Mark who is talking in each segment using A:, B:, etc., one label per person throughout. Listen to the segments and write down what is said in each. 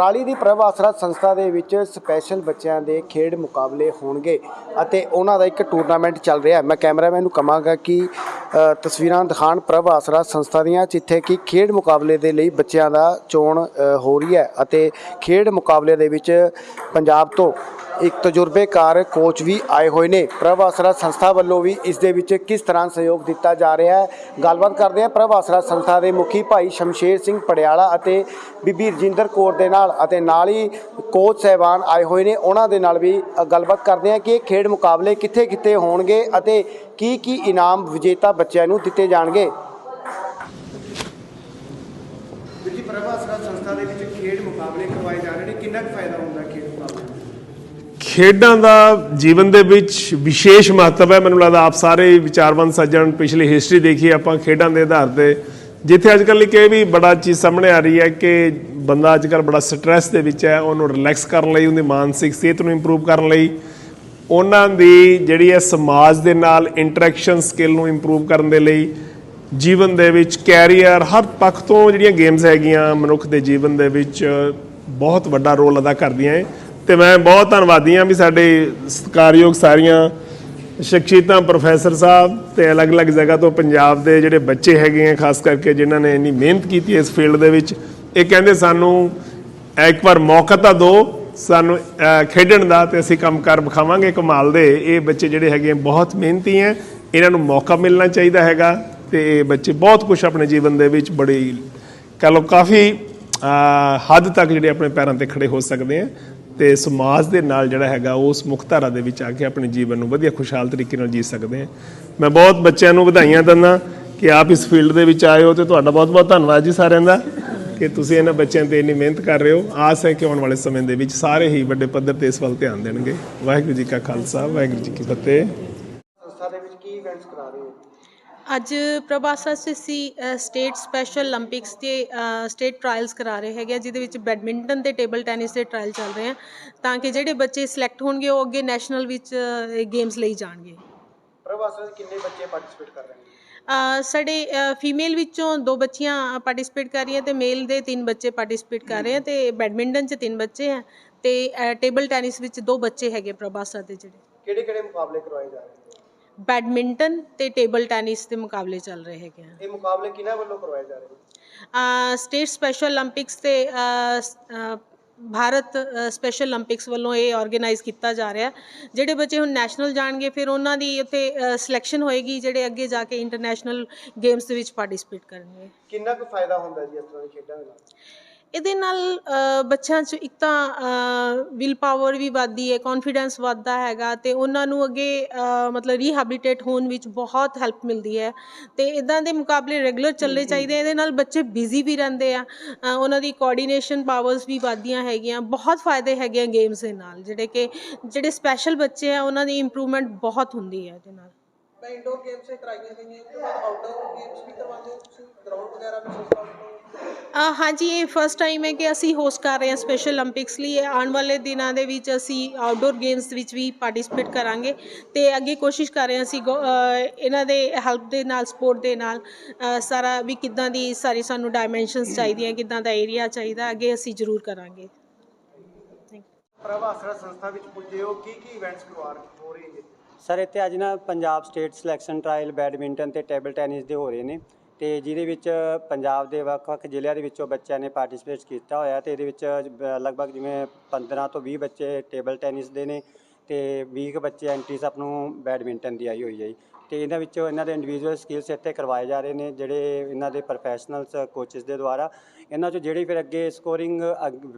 A: ਕੁਰਾਲੀ ਦੀ ਪ੍ਰਭ ਆਸਰਾ ਸੰਸਥਾ ਦੇ ਵਿੱਚ ਸਪੈਸ਼ਲ ਬੱਚਿਆਂ ਦੇ ਖੇਡ ਮੁਕਾਬਲੇ ਹੋਣਗੇ ਅਤੇ ਉਹਨਾਂ ਦਾ ਇੱਕ ਟੂਰਨਾਮੈਂਟ ਚੱਲ ਰਿਹਾ ਹੈ। ਮੈਂ ਕੈਮਰਾਮੈਨ ਨੂੰ ਕਹਾਂਗਾ ਕਿ ਤਸਵੀਰਾਂ ਦਿਖਾਣ ਪ੍ਰਭ ਆਸਰਾ ਸੰਸਥਾ ਦੀਆਂ, ਜਿੱਥੇ ਕਿ ਖੇਡ ਮੁਕਾਬਲੇ ਦੇ ਲਈ ਬੱਚਿਆਂ ਦਾ ਚੋਣ ਹੋ ਰਹੀ ਹੈ ਅਤੇ ਖੇਡ ਮੁਕਾਬਲੇ ਦੇ ਵਿੱਚ ਪੰਜਾਬ ਤੋਂ ਇੱਕ ਤਜਰਬੇਕਾਰ ਕੋਚ ਵੀ ਆਏ ਹੋਏ ਨੇ। ਪ੍ਰਭ ਆਸਰਾ ਸੰਸਥਾ ਵੱਲੋਂ ਵੀ ਇਸ ਦੇ ਵਿੱਚ ਕਿਸ ਤਰ੍ਹਾਂ ਸਹਿਯੋਗ ਦਿੱਤਾ ਜਾ ਰਿਹਾ ਹੈ? ਗੱਲਬਾਤ ਕਰਦੇ ਹਾਂ ਪ੍ਰਭ ਆਸਰਾ ਸੰਸਥਾ ਦੇ ਮੁਖੀ ਭਾਈ ਸ਼ਮਸ਼ੇਰ ਸਿੰਘ ਪੜਿਆਲਾ ਅਤੇ ਬੀਬੀ ਰਜਿੰਦਰ ਕੌਰ ਦੇ ਨਾਲ ਅਤੇ ਨਾਲ ਹੀ ਕੋਚ ਸਹਿਬਾਨ ਆਏ ਹੋਏ ਨੇ। ਉਹਨਾਂ ਦੇ ਨਾਲ ਵੀ ਗੱਲਬਾਤ ਕਰਦੇ ਹਾਂ ਕਿ ਇਹ ਖੇਡ ਮੁਕਾਬਲੇ ਕਿੱਥੇ ਕਿੱਥੇ ਹੋਣਗੇ ਅਤੇ ਕੀ ਕੀ ਇਨਾਮ ਵਿਜੇਤਾ ਬੱਚਿਆਂ ਨੂੰ ਦਿੱਤੇ ਜਾਣਗੇ। ਜੀ ਪ੍ਰਭ ਆਸਰਾ ਸੰਸਥਾ ਦੇ ਵਿੱਚ ਖੇਡ ਮੁਕਾਬਲੇ ਕਰਵਾਏ ਜਾ ਰਹੇ ਨੇ। ਕਿੰਨਾ ਕੁ ਫਾਇਦਾ ਹੁੰਦਾ ਖੇਡ ਮੁਕਾਬਲੇ?
B: ਖੇਡਾਂ ਦਾ ਜੀਵਨ ਦੇ ਵਿੱਚ ਵਿਸ਼ੇਸ਼ ਮਹੱਤਵ ਹੈ। ਮੈਨੂੰ ਲੱਗਦਾ ਆਪ ਸਾਰੇ ਵਿਚਾਰਵੰਤ ਸੱਜਣ ਪਿਛਲੀ ਹਿਸਟਰੀ ਦੇਖੀ, ਆਪਾਂ ਖੇਡਾਂ ਦੇ ਆਧਾਰ ਤੇ। ਜਿੱਥੇ ਅੱਜ ਕੱਲ੍ਹ ਇੱਕ ਇਹ ਵੀ ਬੜਾ ਚੀਜ਼ ਸਾਹਮਣੇ ਆ ਰਹੀ ਹੈ ਕਿ ਬੰਦਾ ਅੱਜ ਕੱਲ੍ਹ ਬੜਾ ਸਟ੍ਰੈਸ ਦੇ ਵਿੱਚ ਹੈ, ਉਹਨੂੰ ਰਿਲੈਕਸ ਕਰਨ ਲਈ, ਉਹਦੀ ਮਾਨਸਿਕ ਸਿਹਤ ਨੂੰ ਇੰਪਰੂਵ ਕਰਨ ਲਈ। ਉਹਨਾਂ ਦੀ ਜਿਹੜੀ ਹੈ ਸਮਾਜ ਦੇ ਨਾਲ ਇੰਟਰੈਕਸ਼ਨ ਸਕਿੱਲ ਨੂੰ ਇੰਪਰੂਵ ਕਰਨ ਦੇ ਲਈ ਜੀਵਨ ਦੇ ਵਿੱਚ ਕੈਰੀਅਰ ਹਰ ਪੱਖ ਤੋਂ ਜਿਹੜੀਆਂ ਗੇਮਸ ਹੈਗੀਆਂ ਮਨੁੱਖ ਦੇ ਜੀਵਨ ਦੇ ਵਿੱਚ ਬਹੁਤ ਵੱਡਾ ਰੋਲ ਅਦਾ ਕਰਦੀਆਂ ਹੈ। ਤੇ ਮੈਂ ਬਹੁਤ ਧੰਨਵਾਦੀ ਹਾਂ ਵੀ ਸਾਡੇ ਸਤਿਕਾਰਯੋਗ ਸਾਰੀਆਂ ਸ਼ਖਸੀਅਤਾਂ ਪ੍ਰੋਫੈਸਰ ਸਾਹਿਬ ਤੇ ਅਲੱਗ-ਅਲੱਗ ਜਗ੍ਹਾ ਤੋਂ ਪੰਜਾਬ ਦੇ ਜਿਹੜੇ ਬੱਚੇ ਹੈਗੇ ਆ ਖਾਸ ਕਰਕੇ ਜਿਨ੍ਹਾਂ ਨੇ ਇੰਨੀ ਮਿਹਨਤ ਕੀਤੀ ਇਸ ਫੀਲਡ ਦੇ ਵਿੱਚ ਇਹ ਕਹਿੰਦੇ ਸਾਨੂੰ ਇੱਕ ਵਾਰ ਮੌਕਾ ਤਾਂ ਦਿਓ ਸਾਨੂੰ ਖੇਡਣ ਦਾ ਤੇ ਅਸੀਂ ਕੰਮ ਕਰ ਵਿਖਾਵਾਂਗੇ ਕਮਾਲ ਦੇ। ਇਹ ਬੱਚੇ ਜਿਹੜੇ ਹੈਗੇ ਆ, ਬਹੁਤ ਮਿਹਨਤੀ ਹੈ ਇਹਨਾਂ ਨੂੰ ਮੌਕਾ ਮਿਲਣਾ ਚਾਹੀਦਾ ਹੈਗਾ ਤੇ ਇਹ ਬੱਚੇ ਬਹੁਤ ਕੁਝ ਆਪਣੇ ਜੀਵਨ ਦੇ ਵਿੱਚ ਬੜੀ ਕਹ ਲਓ ਕਾਫੀ ਹੱਦ ਤੱਕ ਜਿਹੜੇ ਆਪਣੇ ਪੈਰਾਂ ਤੇ ਖੜੇ ਹੋ ਸਕਦੇ ਆ। ਤੇ ਸਮਾਜ ਦੇ ਨਾਲ ਜਿਹੜਾ ਹੈਗਾ ਉਸ ਮੁਖਤਾਰਾ ਦੇ ਵਿੱਚ ਆ ਕੇ ਆਪਣੇ ਜੀਵਨ ਨੂੰ ਵਧੀਆ, ਖੁਸ਼ਹਾਲ ਤਰੀਕੇ ਨਾਲ ਜੀ ਸਕਦੇ ਆ ਮੈਂ ਬਹੁਤ ਬੱਚਿਆਂ ਨੂੰ ਵਧਾਈਆਂ ਦਿੰਦਾ ਕਿ ਆਪ ਇਸ ਫੀਲਡ ਦੇ ਵਿੱਚ ਆਏ ਹੋ ਤੇ ਤੁਹਾਡਾ ਬਹੁਤ ਬਹੁਤ ਧੰਨਵਾਦ ਜੀ ਸਾਰਿਆਂ ਦਾ ਕਿ ਤੁਸੀਂ ਇਹਨਾਂ ਬੱਚਿਆਂ ਤੇ ਇੰਨੀ ਮਿਹਨਤ ਕਰ ਰਹੇ ਹੋ। ਆਸ ਹੈ ਕਿ ਆਉਣ ਵਾਲੇ ਸਮੇਂ ਦੇ ਵਿੱਚ ਸਾਰੇ ਹੀ ਵੱਡੇ ਪੱਧਰ ਤੇ ਇਸ ਵੱਲ ਧਿਆਨ ਦੇਣਗੇ। ਵਾਹਿਗੁਰੂ ਜੀ ਕਾ ਖਾਲਸਾ, ਵਾਹਿਗੁਰੂ ਜੀ ਕੀ ਫਤਿਹ
A: ਸੰਸਥਾ ਦੇ ਵਿੱਚ ਕੀ ਇਵੈਂਟਸ ਕਰਾ ਰਹੇ ਹੋ
C: ਅੱਜ ਪ੍ਰਭਾਸਾ ਸਿਸੀ ਸਟੇਟ ਸਪੈਸ਼ਲ 올림픽ਸ ਦੇ ਸਟੇਟ ਟ੍ਰਾਇਲਸ ਕਰਾ ਰਹੇ ਹੈਗੇ ਜਿਹਦੇ ਵਿੱਚ ਬੈਡਮਿੰਟਨ ਤੇ ਟੇਬਲ ਟੈਨਿਸ ਦੇ ਟ੍ਰਾਇਲ ਚੱਲ ਰਹੇ ਆ ਤਾਂ ਕਿ ਜਿਹੜੇ ਬੱਚੇ ਸਿਲੈਕਟ ਹੋਣਗੇ ਉਹ ਅੱਗੇ ਨੈਸ਼ਨਲ ਵਿੱਚ ਗੇਮਸ ਲਈ ਜਾਣਗੇ।
A: ਪ੍ਰਭਾਸਾ ਵਿੱਚ ਕਿੰਨੇ ਬੱਚੇ ਪਾਰਟਿਸਿਪੇਟ ਕਰ ਰਹੇ ਨੇ?
C: ਸਾਡੇ ਫੀਮੇਲ ਵਿੱਚੋਂ ਦੋ ਬੱਚੀਆਂ ਪਾਰਟਿਸਿਪੇਟ ਕਰ ਰਹੀਆਂ ਤੇ ਮੇਲ ਦੇ ਤਿੰਨ ਬੱਚੇ ਪਾਰਟਿਸਿਪੇਟ ਕਰ ਰਹੇ ਆ ਤੇ ਬੈਡਮਿੰਟਨ 'ਚ ਤਿੰਨ ਬੱਚੇ ਆ ਤੇ ਟੇਬਲ ਟੈਨਿਸ ਵਿੱਚ ਦੋ ਬੱਚੇ ਹੈਗੇ ਪ੍ਰਭਾਸਾ ਦੇ ਜਿਹੜੇ।
A: ਕਿਹੜੇ
C: ਬੈਡਮਿੰਟਨ ਤੇ ਟੇਬਲ ਟੈਨਿਸ ਦੇ ਮੁਕਾਬਲੇ ਚੱਲ ਰਹੇ ਹੈਗੇ ਆ।
A: ਇਹ ਮੁਕਾਬਲੇ ਕਿਹਨਾਂ ਵੱਲੋਂ ਕਰਵਾਏ ਜਾ ਰਹੇ ਨੇ?
C: ਸਟੇਟ ਸਪੈਸ਼ਲ 올림픽ਸ ਤੇ ਭਾਰਤ ਸਪੈਸ਼ਲ 올림픽ਸ ਵੱਲੋਂ ਇਹ ਆਰਗੇਨਾਈਜ਼ ਕੀਤਾ ਜਾ ਰਿਹਾ। ਜਿਹੜੇ ਬੱਚੇ ਹੁਣ ਨੈਸ਼ਨਲ ਜਾਣਗੇ ਫਿਰ ਉਹਨਾਂ ਦੀ ਉੱਥੇ ਸਿਲੈਕਸ਼ਨ ਹੋਏਗੀ ਜਿਹੜੇ ਅੱਗੇ ਜਾ ਕੇ ਇੰਟਰਨੈਸ਼ਨਲ ਗੇਮਸ ਦੇ ਵਿੱਚ ਪਾਰਟਿਸਿਪੇਟ ਕਰਨਗੇ।
A: ਕਿੰਨਾ ਕੁ ਫਾਇਦਾ ਹੁੰਦਾ ਜੀ ਇਸ ਤਰ੍ਹਾਂ ਦੀ ਖੇਡਾਂ ਦੇ ਨਾਲ?
C: ਇਹਦੇ ਨਾਲ ਬੱਚਿਆਂ 'ਚ ਇੱਕ ਤਾਂ ਵਿਲ ਪਾਵਰ ਵੀ ਵੱਧਦੀ ਹੈ ਕੌਨਫੀਡੈਂਸ ਵੱਧਦਾ ਹੈਗਾ ਤੇ ਉਹਨਾਂ ਨੂੰ ਅੱਗੇ ਮਤਲਬ ਰੀਹੈਬਿਲਿਟੇਟ ਹੋਣ ਵਿੱਚ ਬਹੁਤ ਹੈਲਪ ਮਿਲਦੀ ਹੈ ਤੇ ਇਦਾਂ ਦੇ ਮੁਕਾਬਲੇ ਰੈਗੂਲਰ ਚੱਲਣੇ ਚਾਹੀਦੇ। ਇਹਦੇ ਨਾਲ ਬੱਚੇ ਬਿਜ਼ੀ ਵੀ ਰਹਿੰਦੇ ਆ ਉਹਨਾਂ ਦੀ ਕੋਆਰਡੀਨੇਸ਼ਨ ਪਾਵਰਸ ਵੀ ਵੱਧਦੀਆਂ ਹੈਗੀਆਂ ਬਹੁਤ ਫਾਇਦੇ ਹੈਗੇ ਆ ਗੇਮਸ ਦੇ ਨਾਲ ਜਿਹੜੇ ਕਿ ਜਿਹੜੇ ਸਪੈਸ਼ਲ ਬੱਚੇ ਆ ਉਹਨਾਂ ਦੀ ਇੰਪਰੂਵਮੈਂਟ ਬਹੁਤ ਹੁੰਦੀ ਹੈ ਇਹਦੇ ਨਾਲ
D: मैं इंडोर गेम से कराई गई हैं उसके बाद आउटडोर गेम्स भी करवाते हो ਤੁਸੀਂ ਗਰਾਊਂਡ ਵਗੈਰਾ ਵੀ ਸਿਸਟਮ
C: ਅ, ਹਾਂਜੀ ਇਹ ਫਸਟ ਟਾਈਮ ਹੈ ਕਿ ਅਸੀਂ ਹੋਸਟ ਕਰ ਰਹੇ ਹਾਂ ਸਪੈਸ਼ਲ 올림픽ਸ ਲਈ ਆਉਣ ਵਾਲੇ ਦਿਨਾਂ ਦੇ ਵਿੱਚ ਅਸੀਂ ਆਊਟਡੋਰ ਗੇਮਸ ਵਿੱਚ ਵੀ ਪਾਰਟਿਸਿਪੇਟ ਕਰਾਂਗੇ ਤੇ ਅੱਗੇ ਕੋਸ਼ਿਸ਼ ਕਰ ਰਹੇ ਹਾਂ ਅਸੀਂ ਇਹਨਾਂ ਦੇ ਹੈਲਪ ਦੇ ਨਾਲ ਸਪੋਰਟ ਦੇ ਨਾਲ ਸਾਰਾ ਵੀ ਕਿੱਦਾਂ ਦੀ ਸਾਰੀ ਸਾਨੂੰ ਡਾਈਮੈਂਸ਼ਨਸ ਚਾਹੀਦੀਆਂ ਕਿੱਦਾਂ ਦਾ ਏਰੀਆ ਚਾਹੀਦਾ ਅੱਗੇ ਅਸੀਂ ਜ਼ਰੂਰ ਕਰਾਂਗੇ।
A: ਥੈਂਕ ਸੰਸਥਾ ਵਿੱਚ ਪੁੱਜੇ ਹੋ ਕੀ ਕੀ ਇਵੈਂਟਸ ਕਰਵਾ ਰਹੇ ਹੋ ਰਹੀ ਹੈ
E: ਸਰ, ਇੱਥੇ ਅੱਜ ਨਾ Punjab state selection trial badminton ਤੇ ਟੇਬਲ ਟੈਨਿਸ ਦੇ ਹੋ ਰਹੇ ਨੇ ਤੇ ਜਿਹਦੇ ਵਿੱਚ ਪੰਜਾਬ ਦੇ ਵੱਖ-ਵੱਖ ਜ਼ਿਲ੍ਹਿਆਂ ਦੇ ਵਿੱਚੋਂ ਬੱਚਿਆਂ ਨੇ ਪਾਰਟਿਸਿਪੇਟ ਕੀਤਾ ਹੋਇਆ ਤੇ ਇਹਦੇ ਵਿੱਚ ਲਗਭਗ ਜਿਵੇਂ 15 ਤੋਂ 20 ਬੱਚੇ ਟੇਬਲ ਟੈਨਿਸ ਦੇ ਨੇ ਤੇ 20 ਕੁ ਬੱਚੇ ਐਂਟਰੀਸ ਸਭ ਨੂੰ ਬੈਡਮਿੰਟਨ ਦੀ ਆਈ ਹੋਈ ਹੈ ਜੀ। ਤੇ ਇਹਨਾਂ ਵਿੱਚੋਂ ਇਹਨਾਂ ਦੇ ਇੰਡੀਵਿਜੂਅਲ ਸਕਿੱਲਸ ਇੱਥੇ ਕਰਵਾਏ ਜਾ ਰਹੇ ਨੇ ਜਿਹੜੇ ਇਹਨਾਂ ਦੇ ਪ੍ਰੋਫੈਸ਼ਨਲਸ ਕੋਚਸ ਦੇ ਦੁਆਰਾ। ਇਹਨਾਂ 'ਚੋਂ ਜਿਹੜੀ ਫਿਰ ਅੱਗੇ ਸਕੋਰਿੰਗ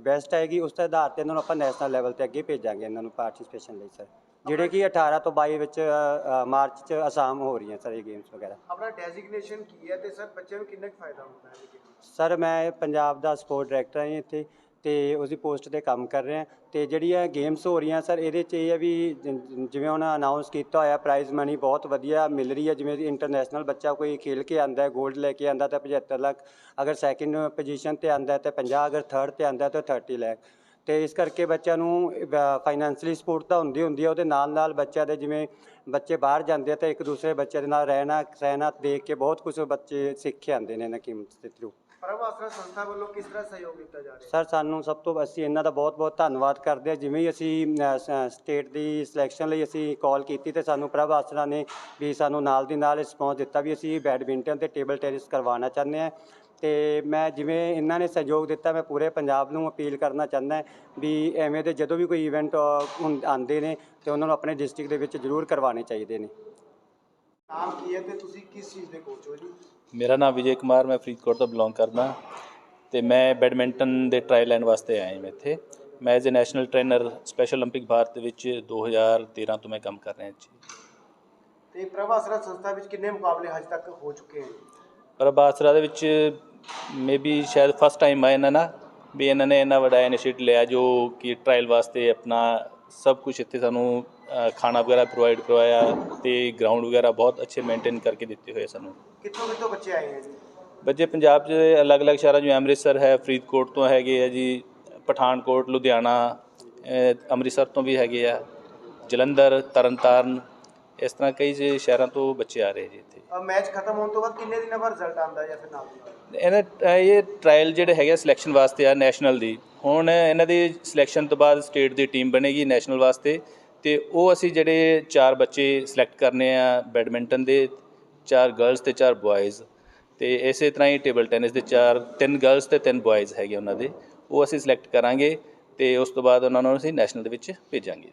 E: ਬੈਸਟ ਆਏਗੀ, ਉਸ ਦੇ ਆਧਾਰ ਤੇ ਇਹਨਾਂ ਨੂੰ ਆਪਾਂ ਨੈਸ਼ਨਲ ਲੈਵਲ ਤੇ ਅੱਗੇ ਭੇਜਾਂਗੇ ਇਹਨਾਂ ਨੂੰ ਪਾਰਟਿਸਿਪੇਸ਼ਨ ਲਈ ਸਰ ਜਿਹੜੇ ਕਿ 18 ਤੋਂ 22 ਵਿੱਚ ਅ, ਅ, ਮਾਰਚ ਚ ਅਸਾਮ ਹੋ ਰਹੀਆਂ ਸਰ ਇਹ ਗੇਮਸ ਵਗੈਰਾ।
A: ਆਪਣਾ ਡੈਜ਼ਿਗਨੇਸ਼ਨ ਕੀ ਹੈ ਤੇ ਸਰ ਬੱਚਿਆਂ ਨੂੰ ਕਿੰਨਾ ਕੁ ਫਾਇਦਾ ਹੁੰਦਾ ਹੈ ਇਹਦੇ ਵਿੱਚ?
E: ਸਰ ਮੈਂ ਪੰਜਾਬ ਦਾ ਸਪੋਰਟ ਡਾਇਰੈਕਟਰ ਹਾਂ ਜੀ ਇੱਥੇ ਤੇ ਉਸਦੀ ਪੋਸਟ ਤੇ ਕੰਮ ਕਰ ਰਿਹਾ। ਤੇ ਜਿਹੜੀਆਂ ਗੇਮਸ ਹੋ ਰਹੀਆਂ ਸਰ ਇਹਦੇ 'ਚ ਇਹ ਹੈ ਵੀ ਜਿ- ਜਿਵੇਂ ਉਹਨਾਂ ਅਨਾਉਂਸ ਕੀਤਾ ਹੋਇਆ ਪ੍ਰਾਈਜ਼ ਮਨੀ ਬਹੁਤ ਵਧੀਆ ਮਿਲ ਰਹੀ ਹੈ। ਜਿਵੇਂ ਇੰਟਰਨੈਸ਼ਨਲ ਬੱਚਾ ਕੋਈ ਖੇਲ ਕੇ ਆਂਦਾ ਹੈ 골ਡ ਲੈ ਕੇ ਆਂਦਾ ਤਾਂ 75 ਲੱਖ। ਅਗਰ ਸੈਕਿੰਡ ਪੋਜੀਸ਼ਨ ਤੇ ਆਂਦਾ ਹੈ ਤਾਂ 50 ਅਗਰ ਥਰਡ ਤੇ ਆਂਦਾ ਤਾਂ 30 ਲੱਖ। ਤੇ ਇਸ ਕਰਕੇ ਬੱਚਿਆਂ ਨੂੰ ਫਾਈਨੈਂਸ਼ਲੀ ਸਪੋਰਟ ਤਾਂ ਹੁੰਦੀ ਹੁੰਦੀ ਹੈ ਉਹਦੇ ਨਾਲ ਨਾਲ ਬੱਚਿਆਂ ਦੇ ਜਿਵੇਂ ਬੱਚੇ ਬਾਹਰ ਜਾਂਦੇ ਆ ਤਾਂ ਇੱਕ ਦੂਸਰੇ ਬੱਚੇ ਦੇ ਨਾਲ ਰਹਿਣਾ ਸਹਿਣਾ ਦੇਖ ਕੇ ਬਹੁਤ ਕੁਝ ਬੱਚੇ ਸਿੱਖ ਕੇ ਆਉਂਦੇ ਨੇ ਇਹਨਾਂ ਗੇਮਸ ਦੇ ਥਰੂ
A: ਸੰਸਥਾ ਵੱਲੋਂ ਕਿਸ ਤਰ੍ਹਾਂ ਸਹਿਯੋਗ ਦਿੱਤਾ ਜਾ ਰਿਹਾ? ਹੈ
E: ਸਰ ਸਾਨੂੰ ਸਭ ਤੋਂ ਅਸੀਂ ਇਹਨਾਂ ਦਾ ਬਹੁਤ-ਬਹੁਤ ਧੰਨਵਾਦ ਕਰਦੇ ਹਾਂ। ਜਿਵੇਂ ਹੀ ਅਸੀਂ ਸਟੇਟ ਦੀ ਸਿਲੈਕਸ਼ਨ ਲਈ ਅਸੀਂ ਕਾਲ ਕੀਤੀ ਤੇ ਸਾਨੂੰ ਪ੍ਰਭ ਆਸਰਾ ਨੇ ਵੀ ਸਾਨੂੰ ਨਾਲ ਦੀ ਨਾਲ ਰਿਸਪੌਂਸ ਦਿੱਤਾ ਵੀ ਅਸੀਂ ਬੈਡਮਿੰਟਨ ਤੇ ਟੇਬਲ ਟੈਨਿਸ ਕਰਵਾਉਣਾ ਚਾਹੁੰਦੇ ਹਾਂ। ਤੇ ਮੈਂ ਜਿਵੇਂ ਇਹਨਾਂ ਨੇ ਸਹਿਯੋਗ ਦਿੱਤਾ ਮੈਂ ਪੂਰੇ ਪੰਜਾਬ ਨੂੰ ਅਪੀਲ ਕਰਨਾ ਚਾਹੁੰਦਾ ਹਾਂ ਵੀ ਐਵੇਂ ਦੇ ਜਦੋਂ ਵੀ ਕੋਈ ਇਵੈਂਟ ਆਉਂਦੇ ਨੇ ਤੇ ਉਹਨਾਂ ਨੂੰ ਆਪਣੇ ਡਿਸਟ੍ਰਿਕਟ ਦੇ ਵਿੱਚ ਜ਼ਰੂਰ ਕਰਵਾਉਣੇ ਚਾਹੀਦੇ ਨੇ
A: ਨਾਮ ਕੀ ਹੈ ਤੇ ਤੁਸੀਂ ਕਿਸ ਚੀਜ਼ ਦੇ ਕੋਚ ਹੋ ਜੀ
F: ਮੇਰਾ ਨਾਮ ਵਿਜੇ ਕੁਮਾਰ ਮੈਂ ਫਰੀਦਕੋਟ ਤੋਂ ਬਿਲੋਂਗ ਕਰਦਾ ਤੇ ਮੈਂ ਬੈਡਮਿੰਟਨ ਦੇ ਟਰਾਇਲ ਲੈਣ ਵਾਸਤੇ ਆਇਆ ਹਾਂ ਇੱਥੇ ਮੈਂ as a national trainer special 올림픽 Bharat ਵਿੱਚ 2013 ਤੋਂ ਮੈਂ ਕੰਮ ਕਰ ਰਿਹਾ ਜੀ
A: ਤੇ ਪ੍ਰਭ ਆਸਰਾ ਸੰਸਥਾ ਵਿੱਚ ਕਿੰਨੇ ਮੁਕਾਬਲੇ ਹਜੇ ਤੱਕ ਹੋ ਚੁੱਕੇ ਹਨ
F: ਪਰ ਬਾਸਰਾ ਦੇ ਵਿੱਚ ਮੇਬੀ ਸ਼ਾਇਦ ਫਸਟ ਟਾਈਮ ਆ ਇਹਨਾਂ ਨਾ ਵੀ ਇਹਨਾਂ ਨੇ ਇੰਨਾ ਵੱਡਾ ਇਨੀਸ਼ੀਏਟਿਵ ਲਿਆ ਜੋ ਕਿ ਟਰਾਇਲ ਵਾਸਤੇ ਆਪਣਾ ਸਭ ਕੁਝ ਇੱਥੇ ਸਾਨੂੰ ਖਾਣਾ ਵਗੈਰਾ ਪ੍ਰੋਵਾਈਡ ਕਰਵਾਇਆ ਤੇ ਗਰਾਊਂਡ ਵਗੈਰਾ ਬਹੁਤ ਅੱਛੇ ਮੇਨਟੇਨ ਕਰਕੇ ਦਿੱਤੇ ਹੋਏ ਸਾਨੂੰ
A: ਕਿੱਥੋਂ ਕਿੱਥੋਂ ਬੱਚੇ ਆਏ ਹਨ ਜੀ
F: ਬੱਚੇ ਪੰਜਾਬ 'ਚ ਅਲੱਗ-ਅਲੱਗ ਸ਼ਹਿਰਾਂ ਜਿਵੇਂ ਅੰਮ੍ਰਿਤਸਰ ਹੈ ਫਰੀਦਕੋਟ ਤੋਂ ਹੈਗੇ ਆ ਜੀ ਪਠਾਨਕੋਟ ਲੁਧਿਆਣਾ ਅੰਮ੍ਰਿਤਸਰ ਤੋਂ ਵੀ ਹੈਗੇ ਆ ਜਲੰਧਰ ਤਰਨਤਾਰਨ ਇਸ ਤਰ੍ਹਾਂ ਕਈ ਜੇ ਸ਼ਹਿਰਾਂ ਤੋਂ ਬੱਚੇ ਆ ਰਹੇ ਜੀ ਇੱਥੇ।
A: ਮੈਚ ਖਤਮ ਹੋਣ ਤੋਂ ਬਾਅਦ ਕਿੰਨੇ ਦਿਨਾਂ ਬਾਅਦ ਰਿਜ਼ਲਟ ਆਉਂਦਾ ਜਾਂ ਫਿਰ ਨਾਲ ਦੀ ਨਾਲ?
F: ਇਹਨਾਂ ਇਹ ਟ੍ਰਾਇਲ ਜਿਹੜੇ ਹੈਗੇ ਸਿਲੈਕਸ਼ਨ ਵਾਸਤੇ ਆ ਨੈਸ਼ਨਲ ਦੀ। ਹੁਣ ਇਹਨਾਂ ਦੀ ਸਿਲੈਕਸ਼ਨ ਤੋਂ ਬਾਅਦ ਸਟੇਟ ਦੀ ਟੀਮ ਬਣੇਗੀ ਨੈਸ਼ਨਲ ਵਾਸਤੇ ਤੇ ਉਹ ਅਸੀਂ ਜਿਹੜੇ ਚਾਰ ਬੱਚੇ ਸਿਲੈਕਟ ਕਰਨੇ ਆ ਬੈਡਮਿੰਟਨ ਦੇ ਚਾਰ ਗਰਲਸ ਤੇ ਚਾਰ ਬॉयਜ਼ ਤੇ ਇਸੇ ਤਰ੍ਹਾਂ ਹੀ ਟੇਬਲ ਟੈਨਿਸ ਦੇ ਚਾਰ ਤਿੰਨ ਗਰਲਸ ਤੇ ਤਿੰਨ ਬॉयਜ਼ ਹੈਗੇ ਉਹਨਾਂ ਦੇ। ਉਹ ਅਸੀਂ ਸਿਲੈਕਟ ਕਰਾਂਗੇ ਤੇ ਉਸ ਤੋਂ ਬਾਅਦ ਉਹਨਾਂ ਨੂੰ ਅਸੀਂ ਨੈਸ਼ਨਲ ਦੇ ਵਿੱਚ ਭੇਜਾਂਗੇ।